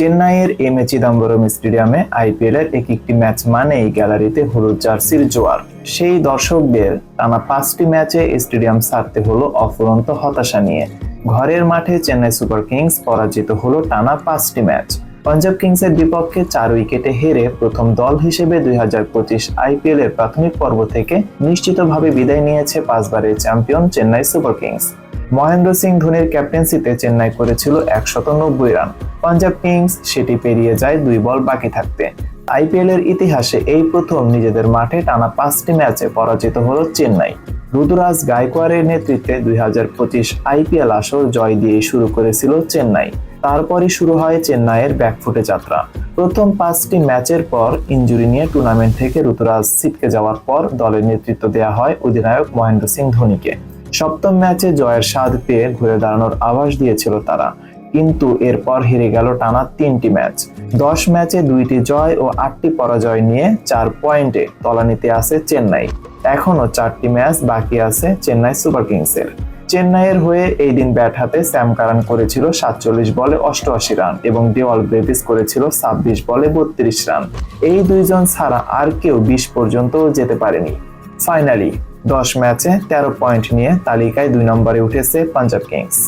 চেন্নাইয়ের M A Chidambaram স্টেডিয়ামে IPL এর এক একটি ম্যাচ মানেই গ্যালারিতে হলুদ জার্সির জোয়ার। সেই দর্শকদের টানা পাঁচটি ম্যাচে স্টেডিয়াম ছাড়তে হলো অফুরন্ত হতাশা নিয়ে। ঘরের মাঠে চেন্নাই সুপার কিংস পরাজিত হলো টানা পাঁচটি ম্যাচ। পাঞ্জাব কিংসের বিপক্ষে চার উইকেটে হেরে প্রথম দল হিসেবে দুই হাজার পঁচিশ আইপিএল এর প্রাথমিক পর্ব থেকে নিশ্চিতভাবে বিদায় নিয়েছে পাঁচবারের champion Chennai Super Kings. Mahendra Singh ধোনির ক্যাপ্টেন্সিতে চেন্নাই করেছিল একশত নব্বই রান। পাঞ্জাব কিংস সেটি পেরিয়ে যায় দুই বল বাকি থাকতে। আইপিএল এর ইতিহাসে এই প্রথম নিজেদের মাঠে টানা পাঁচটি ম্যাচে পরাজিত হল চেন্নাই। ঋতুরাজ গায়কোয়াড়ের নেতৃত্বে দুই হাজার পঁচিশ আইপিএল আসর জয় দিয়ে শুরু করেছিল চেন্নাই। তারপরই শুরু হয় চেন্নাইয়ের ব্যাকফুটে যাত্রা। প্রথম পাঁচটি ম্যাচের পর ইঞ্জুরি নিয়ে টুর্নামেন্ট থেকে ঋতুরাজ ছিটকে যাওয়ার পর দলের নেতৃত্ব দেওয়া হয় অধিনায়ক মহেন্দ্র সিং ধোনিকে। সপ্তম ম্যাচে জয়ের স্বাদ পেয়ে ঘুরে দাঁড়ানোর আভাস দিয়েছিল তারা, কিন্তু এরপর হেরে গেল টানা তিনটি ম্যাচ। দশ ম্যাচে দুইটি জয় ও আটটি পরাজয় নিয়ে চার পয়েন্টে তলানিতে আছে চেন্নাই। এখনও চারটি ম্যাচ বাকি আছে চেন্নাই সুপার কিংসের। চেন্নাইয়ের হয়ে এই দিন ব্যাট হাতে স্যাম কারান করেছিল সাতচল্লিশ বলে অষ্টআশি রান এবং ডেওয়াল ব্রেভিস করেছিল ছাব্বিশ বলে বত্রিশ রান। এই দুইজন ছাড়া আর কেউ বিশ পর্যন্ত যেতে পারেনি। ফাইনালি দশ ম্যাচে তেরো পয়েন্ট নিয়ে তালিকায় দুই নম্বরে উঠেছে পাঞ্জাব কিংস।